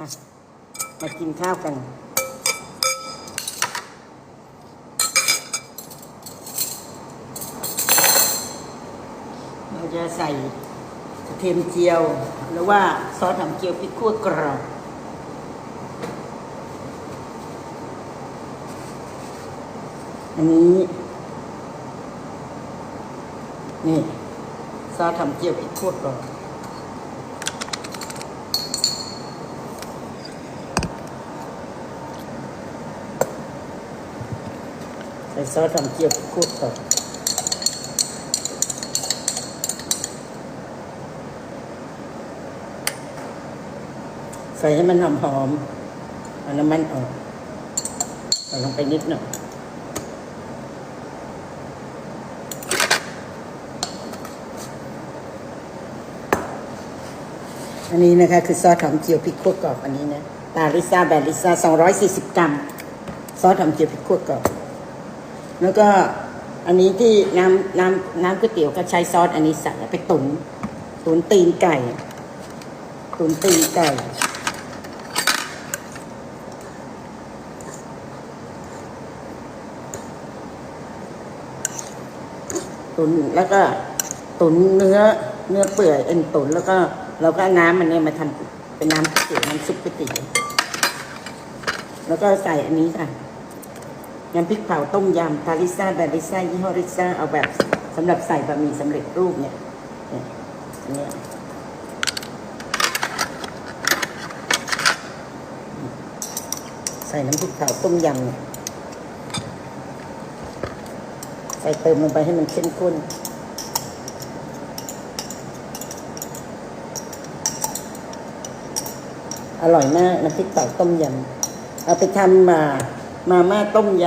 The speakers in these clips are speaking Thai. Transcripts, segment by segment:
อะ มากินข้าวกัน เราจะใส่กระเทียมเจียว หรือว่าซอสหอมเจียวพริกขั่วกรอบอันนี้ นี่ซอสทำเจียวพริกขั่วกรอบ ใส่ซอสทำเจียวพริกขั่วกรอบใส่ให้มันหอมหอมเอาน้ำมันออกใส่ลงไปนิดหน่อยอันนี้นะคะ คือซอสหอมเจียวพริกขั่วกรอบอันนี้นะตาลิซ่าแบรลิซ่า240 กรัม ซอสหอมเจียวพริกขั่วกรอบ แล้วก็อันนี้ที่น้ำน้ำน้ำก๋วยเตี๋ยวก็ใช้ซอสอันนี้ใส่ไปตุ๋นตุ๋นตีนไก่ ตุ๋นตีนไก่ตุนแล้วก็ตุ๋นเนื้อเนื้อเปื่อยเอ็นตุ๋นแล้วก็เราก็น้ำมันเนี่ยมาทำเป็นน้ำก๋วยเตี๋ยวน้ำซุปก๋วยเตี๋ยวแล้วก็ใส่อันนี้ค่ะ น้ำพริกเผาต้มยำคาริซ่าแบบริซ่ายี่ห้อริซ่าเอาแบบสำหรับใส่บะหมี่สำเร็จรูปเนี่ยเนี่ยใส่น้ำพริกเผาต้มยำเนี่ยใส่เติมลงไปให้มันเข้มข้นอร่อยมากน้ำพริกเต่าต้มยำเอาไปทำมา มาม่าต้มย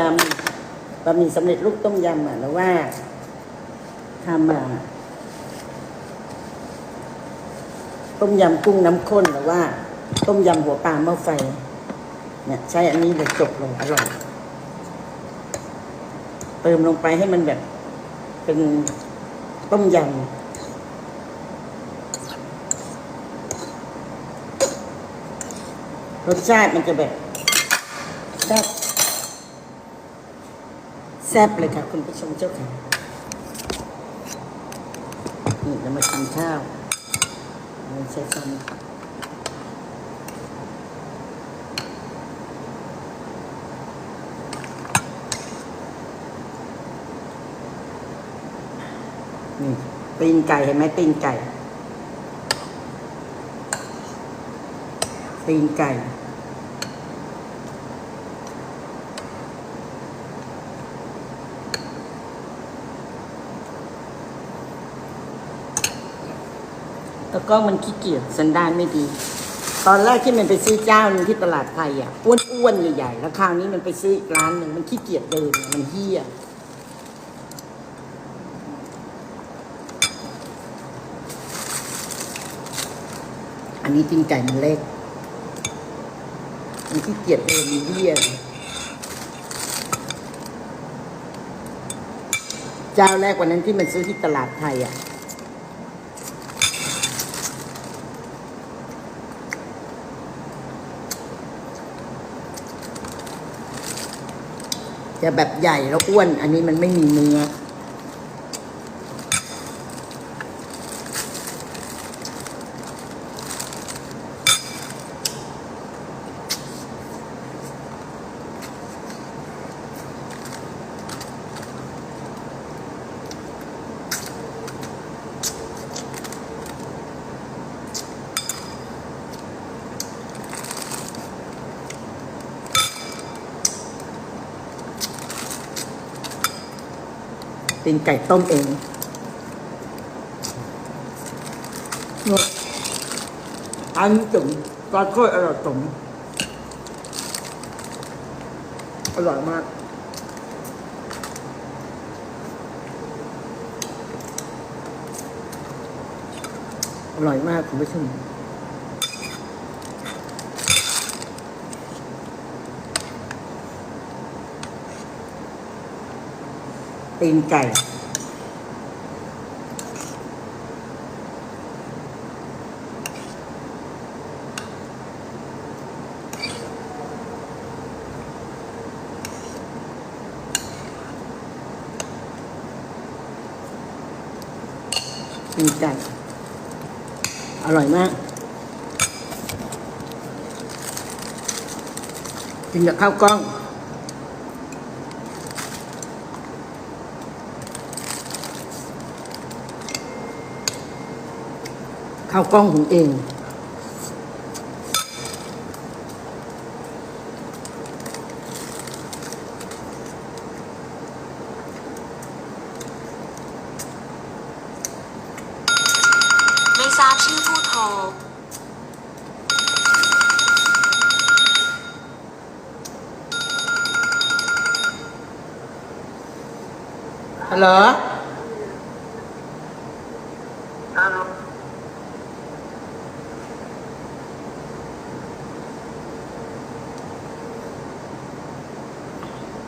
ำบะหมี่สำเร็จรูปต้มยำอะหรือว่าทำมาต้มยำกุ้งน้ำข้นหรือว่า ต้มยำหัวปลาหม้อไฟ เนี่ย ใช้อันนี้เลยจบเลยอร่อยเติมลงไปให้มันแบบ เป็นต้มยำรสชาติมันจะแบบแซ่บ แซ่บเลยค่ะคุณผู้ชมเจ้าค่ะ นี่เรามากินข้าวเราใช้ซ้ำนี่ตีนไก่เห็นไหมตีนไก่ตีนไก่ แล้วก็มันขี้เกียจสันดานไม่ดี ตอนแรกที่มันไปซื้อเจ้านึงที่ตลาดไทยอะอ้วนๆใหญ่ๆแล้วคราวนี้มันไปซื้ออีกร้านหนึ่งมันขี้เกียจเดินมันเฮี้ยอันนี้ตีนไก่มันเล็กมันขี้เกียจเดินมันเฮี้ยเจ้าแรกวันนั้นที่มันซื้อที่ตลาดไทยอะ จะแบบใหญ่แล้วอ้วน อันนี้มันไม่มีเนื้อ เป็นไก่ต้มเองอันจุ่มก็ค่อยอร่อยจุ่มอร่อยมากอร่อยมากคุณผู้ชม ตีนไก่ ตีนไก่ อร่อยมาก กินกับข้าวกล้อง ข้าวกล้องผมเอง ไม่ทราบชื่อผู้โทร ฮัลโหลฮัลโหล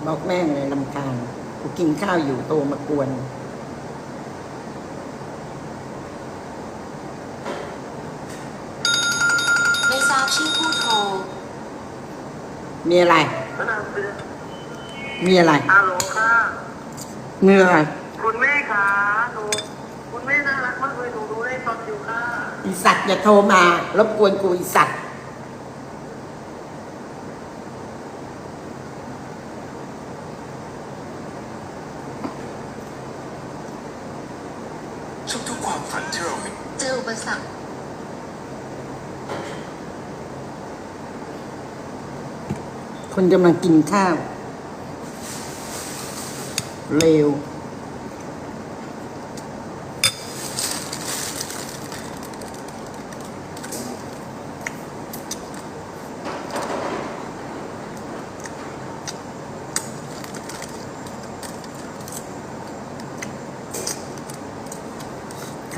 บอก แม่งเลยลำคาญกูกินข้าวอยู่โตมากวน ไม่ทราบชื่อผู้โทร มีอะไรมะนาวเตือนมีอะไรฮัลโหลค่ะ มีอะไรคุณแม่คะหนูคุณแม่น่ารักมากเลยหนูดูได้ตอนอยู่ค่ะ อีสัตว์อย่าโทรมารบกวนกูอีสัตว์ ทุกๆความฝันที่เรามีเจออุปสรรคคนกำลังกินข้าว เร็ว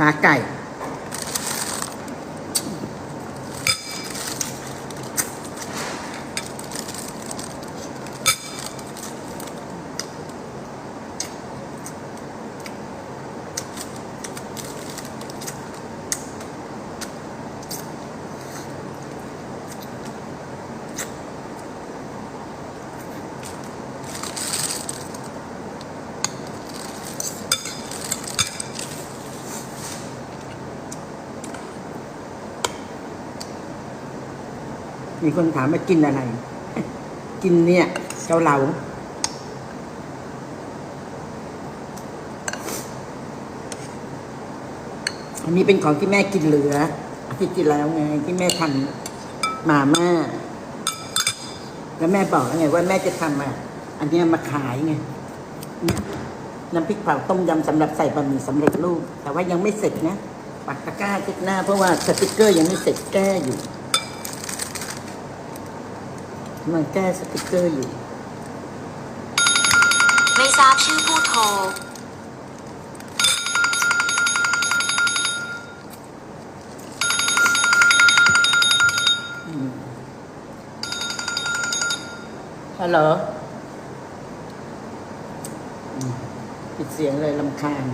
าไก่ มีคนถามว่ากินอะไร กินเนี่ยเกาเหลาอันนี้เป็นของที่แม่กินเหลืออาทิตย์ที่แล้วไง ที่แม่ทำมาม่าแล้วแม่บอกไงว่าแม่จะทำอะ อันนี้มาขายไงน้ำพริกเผาต้มยำสำหรับใส่บะหมี่สำเร็จรูปแต่ว่ายังไม่เสร็จนะ ปักตะกร้าทิกหน้าเพราะว่าสติกเกอร์ยังไม่เสร็จแก้อยู่ มันแก้สติกเกอร์อยู่ ไม่ทราบชื่อผู้โทร ฮัลโหลอืมปิดเสียงเลยลำคาญ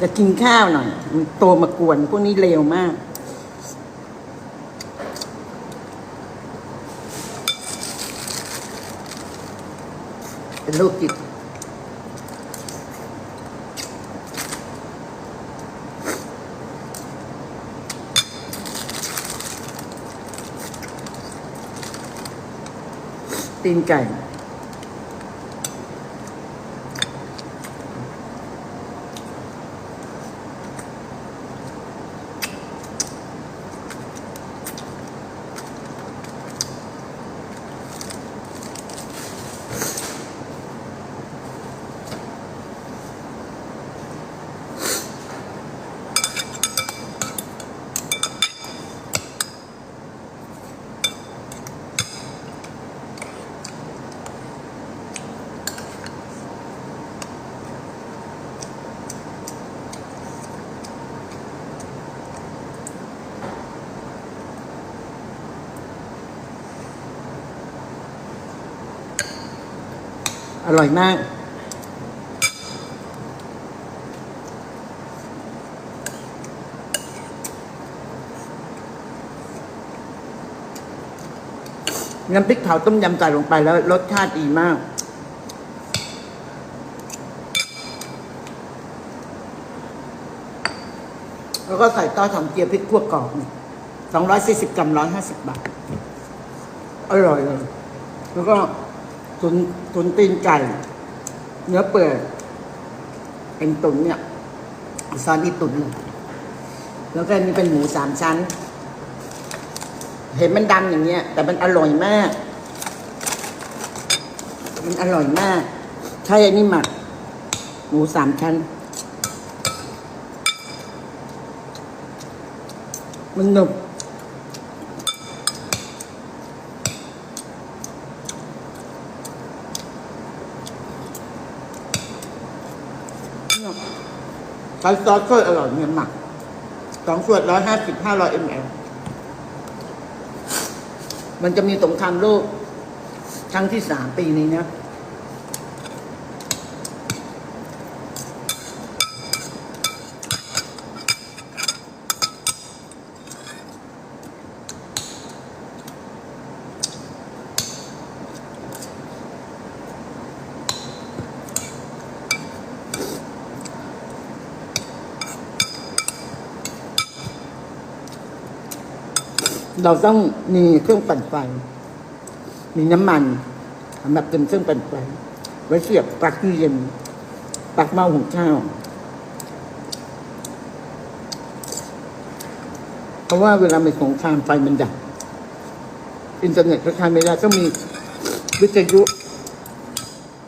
จะกินข้าวหน่อย มันโตมากวนพวกนี้เร็วมาก เป็นโรคจิตตีนไก่ อ ร่อยมาก น้ำพริกเผาต้มยำใส่ลงไปแล้วรสชาติดีมาก แล้วก็ใส่ต้อทำเกี๊ยวพริกขั่วกรอบสองร้อยสี่สิบกรัมร้อยห้าสิบบาท อร่อยเลย แล้วก็ ตุนตุนตีนไก่ เนื้อเปื่อยเอ็นตุ๋นเนี่ยซอสนี่ตุนเลยแล้วก็อันนี่เป็นหมูสามชั้น เห็นมันดำอย่างเงี้ย แต่มันอร่อยมาก มันอร่อยมาก ใช่อันนี้หมัก หมูสามชั้น มันหนุบ ใช้ซอสก็อร่อยเนี่ยหมักสองขวดร้อยห้าสิบห้าร้อยมลมันจะมีสงครามโลกครั้งที่สามปีนี้นะ เราต้องมีเครื่องปั่นไฟ มีน้ำมันสำหรับเป็นเครื่องปั่นไฟ ไว้เสียบปลั๊กตู้เย็นปลั๊กเมาหุงข้าว เพราะว่าเวลามีสงครามไฟมันดับ อินเทอร์เน็ตก็ใช้ไม่ได้ก็มีวิทยุ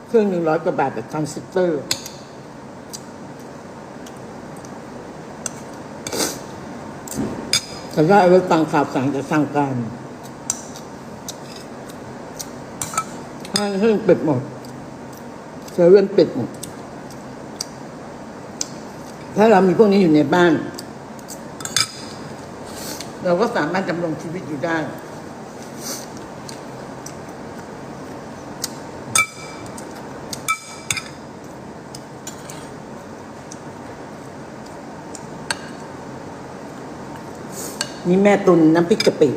เครื่องหนึ่งร้อยกว่าบาทแบบทรานซิสเตอร์ แต่ว่าเอาไว้ฟังข่าวสารจะสร้างการห้างเฮิ่งปิดหมดเซเว่นปิดหมด ถ้าเรามีพวกนี้อยู่ในบ้าน เราก็สามารถดำรงชีวิตอยู่ได้ นี่แม่ตุนน้ำพริกกะปิ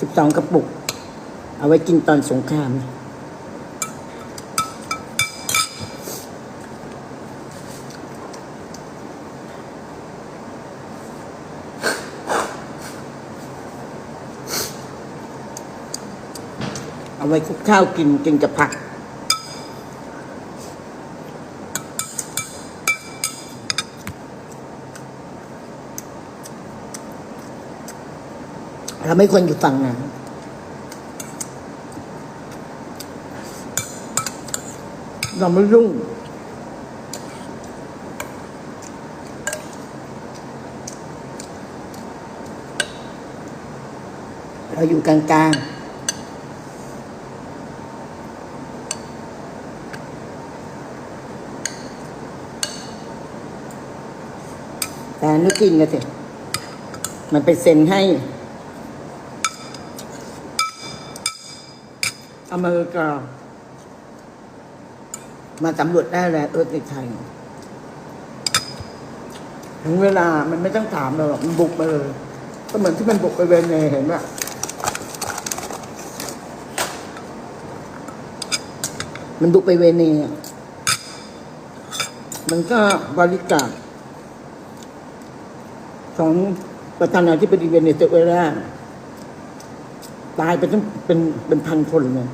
สิบสองกระปุก เอาไว้กินตอนสงครามเอาไว้คลุกข้าวกินกินกับผัก เราไม่ควรอยู่ฝั่งนั้นเราไม่ยุ่ง เราอยู่กลางๆแต่นึกกินกันสิ มันไปเซ็นให้ อเมริกา มาสำรวจได้แล้วเออในไทย ถึงเวลามันไม่ต้องถามเราหรอกมันบุกมาเลย ก็เหมือนที่มันบุกไปเวเนเห็นป่ะมันบุกไปเวเนอะมันก็บริกาศของประธานาธิบดีเวเนซุเอลา ตายไปตั้งเป็นเป็นพันคนเลย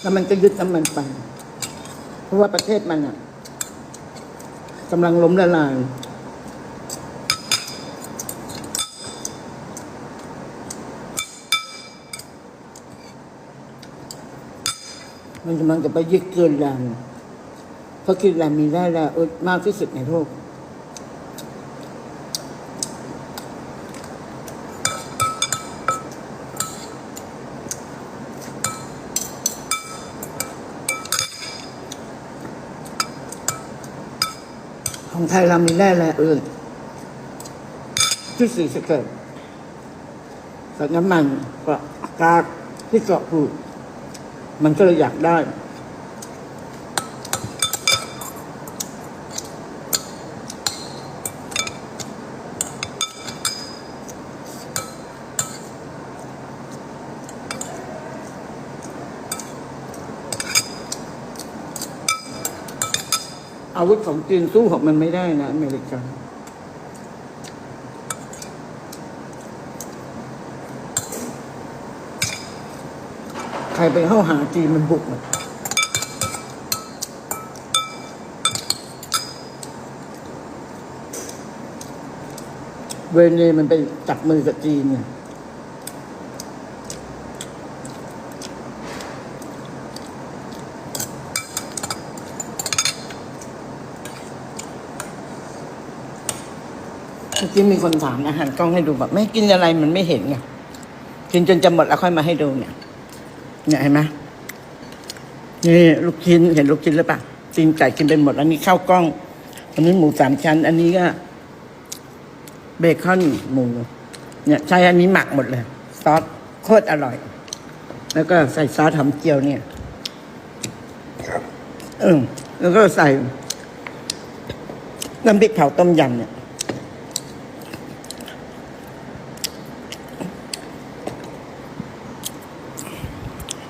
แล้วมันก็ยึดน้ำมันไป เพราะว่าประเทศมันอะกำลังล้มละลายมันกำลังจะไปยึดเกินแรง เพราะกินแรมีได้แรงเออมากที่สุดในโลกของไทยเรามีแร่แร่อื่นที่สี่สะเกิดจากน้ำมันก็อากาศที่เกาะผูมันก็เลยอยากได้ วุธของจีนสู้ของมันไม่ได้นะอเมริกาใครไปเข้าหาจีนมันบุกหมดเวเนมันไปจับมือกับจีนเนี่ย เมื่มีคนถามอาหารกล้องให้ดูแบบไม่กินอะไรมันไม่เห็นไงกินจนจะหมดแล้วค่อยมาให้ดูเนี่ยเนี่ยเห็นไหมนี่ลูกชิ้นเห็นลูกชิ้นหรือเปล่าจีนไก่กินไปหมด อันนี้ข้าวกล้อง อันนี้หมูสามชั้น อันนี้ก็ เบคอนหมู เนี่ยใช้อันนี้หมักหมดเลย ซอสโคตรอร่อย แล้วก็ใส่ซอสหอมเจียวเนี่ยเออแล้วก็ใส่น้ำพริกเผาต้มยำเนี่ย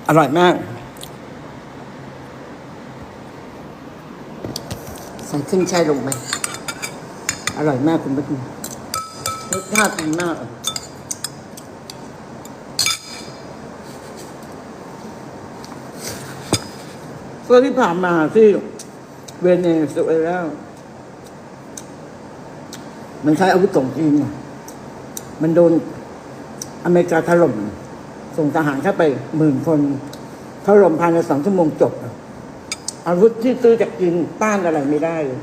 อร่อยมากใส่ขึ้นช่ายลงไป อร่อยมากคุณผู้ชมรสชาติดีมากเมื่อที่ผ่านมาที่เวเนซุเอลามันใช้อาวุธสงครามไงมันโดนอเมริกาถล่ม ส่งทหารเข้าไปหมื่นคนถล่มภายในสองชั่วโมงจบอะอาวุธที่ซื้อจากจีนต้านอะไรไม่ได้เลย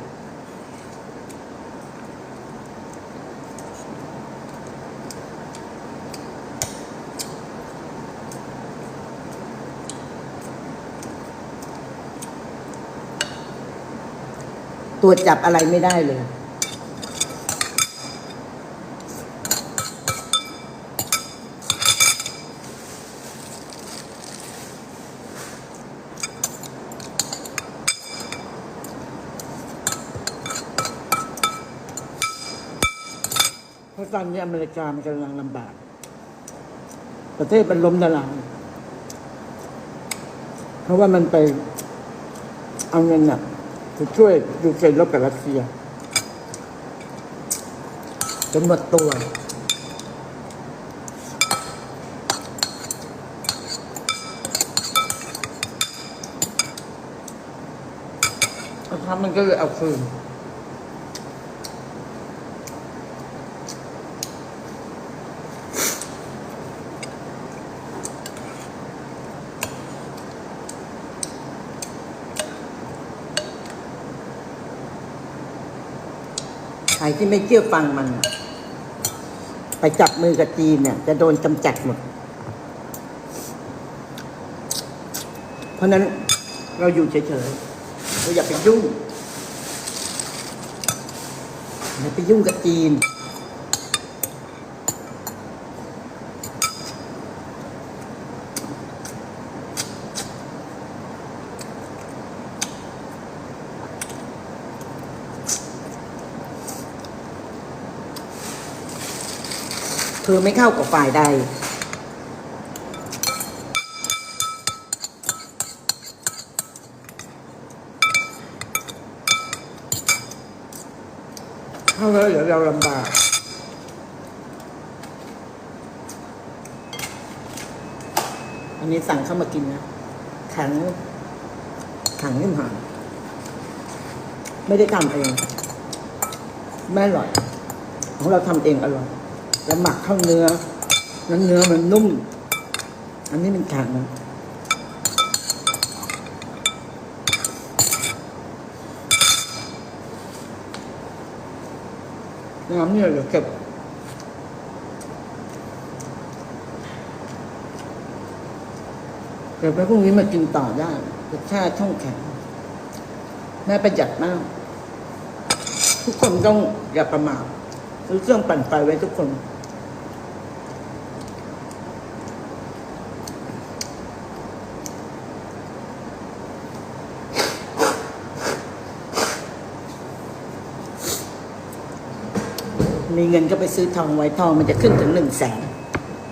ตรวจจับอะไรไม่ได้เลย ตอนนี้อเมริกามันกำลังลำบาก ประเทศมันล้มละลายเพราะว่ามันไปเอาเงินน่ะไปช่วยยูเครนรบกับรัสเซียจนหมดตัวเอาทำมันก็เลยเอาคืน รที่ไม่เชื่อฟังมัน ไปจับมือกับจีนเนี่ย จะโดนกำจัดหมด เพราะฉะนั้นเราอยู่เฉยๆเราอย่าไปยุ่งอย่าไปยุ่งกับจีน เธอไม่เข้ากับฝ่ายใด เข้าแล้วเดี๋ยวเราลำบากอันนี้สั่งเข้ามากินนะขังขังนิ่มหานไม่ได้ทำเอง ไม่อร่อย ของเราทำเองอร่อย แล้วหมักเข้าเนื้อแล้วเนื้อมันนุ่ม อันนี้มันแข็งนะน้ำเนี่ยเดี๋ยวเก็บเก็บไว้พรุ่งนี้มากินต่อได้รสชาติช่องแข็งแม่ประหยัดมาก ทุกคนต้องอย่าประมาทซื้อเครื่องปั่นไฟไว้ทุกคน มีเงินก็ไปซื้อทองไว้ทองมันจะขึ้นถึงหนึ่งแสน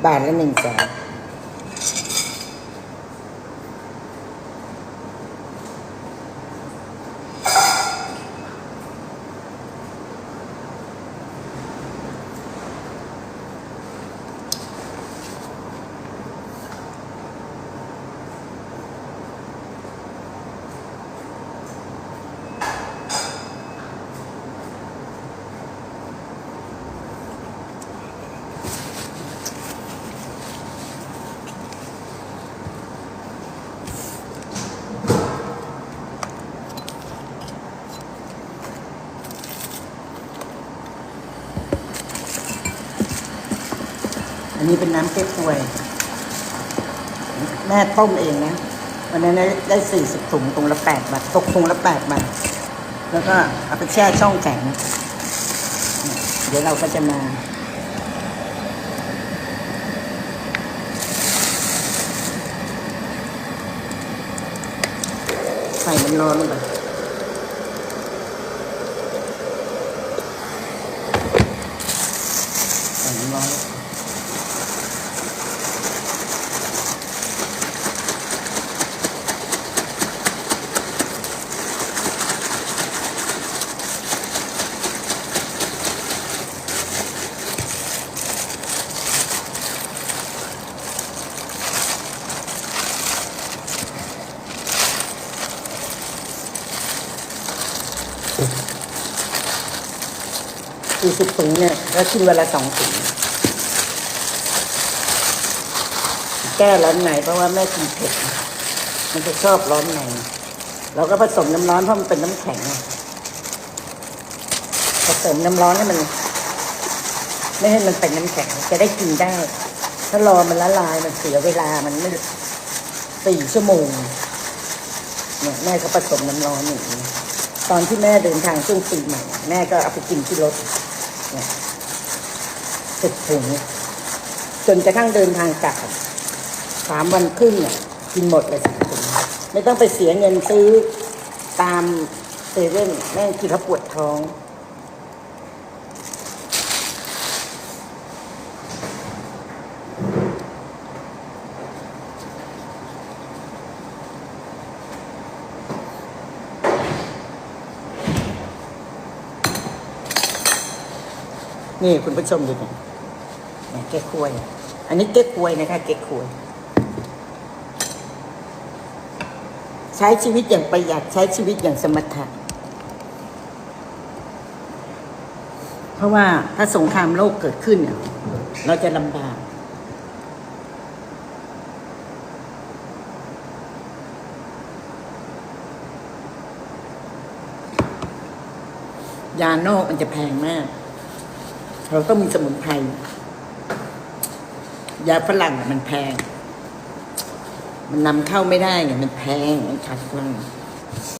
บาทละหนึ่งแสน นี้เป็นน้ำเก๊กฮวย แม่ต้มเองนะ วันนั้นได้สี่สิบถุงถุงละแปดบาท ตกถุงละแปดบาท แล้วก็เอาไปแช่ช่องแข็ง เดี๋ยวเราก็จะมาใส่มันร้อนไปใส่มันร้อนลงไป สี่สิบถุงเนี่ยแล้วกินวันละสองถุงแก้ร้อนในเพราะว่าแม่กินเผ็ด มันจะชอบร้อนในเราก็ผสมน้ำร้อนเพราะมันเป็นน้ำแข็งผสมน้ำร้อนให้มัน ไม่ให้มันเป็นน้ำแข็ง จะได้กินได้ ถ้ารอมันละลายมันเสียเวลามันไม่สี่ชั่วโมงเนี่ยแม่ก็ผสมน้ำร้อนอย่างนี้ตอนที่แม่เดินทางช่วงปีใหม่แม่ก็เอาไปกินที่รถ สิบถุงจนกระทั่งเดินทางกลับสามวันครึ่งเนี่ยกินหมดเลยสิบถุงไม่ต้องไปเสียเงินซื้อตามเซเว่นแม่งกินแล้วปวดท้อง นี่คุณผู้ชมดูนี่ เก๊กควย อันนี้เก๊กควยนะคะ เก๊กควย ใช้ชีวิตอย่างประหยัดใช้ชีวิตอย่างสมถะเพราะว่าถ้าสงครามโลกเกิดขึ้นเนี่ยเราจะลำบากยานอกมันจะแพงมาก เราต้องมีสมุนไพร ยาฝรั่งมันแพง มันนำเข้าไม่ได้ไงมันแพงมันขาดทุน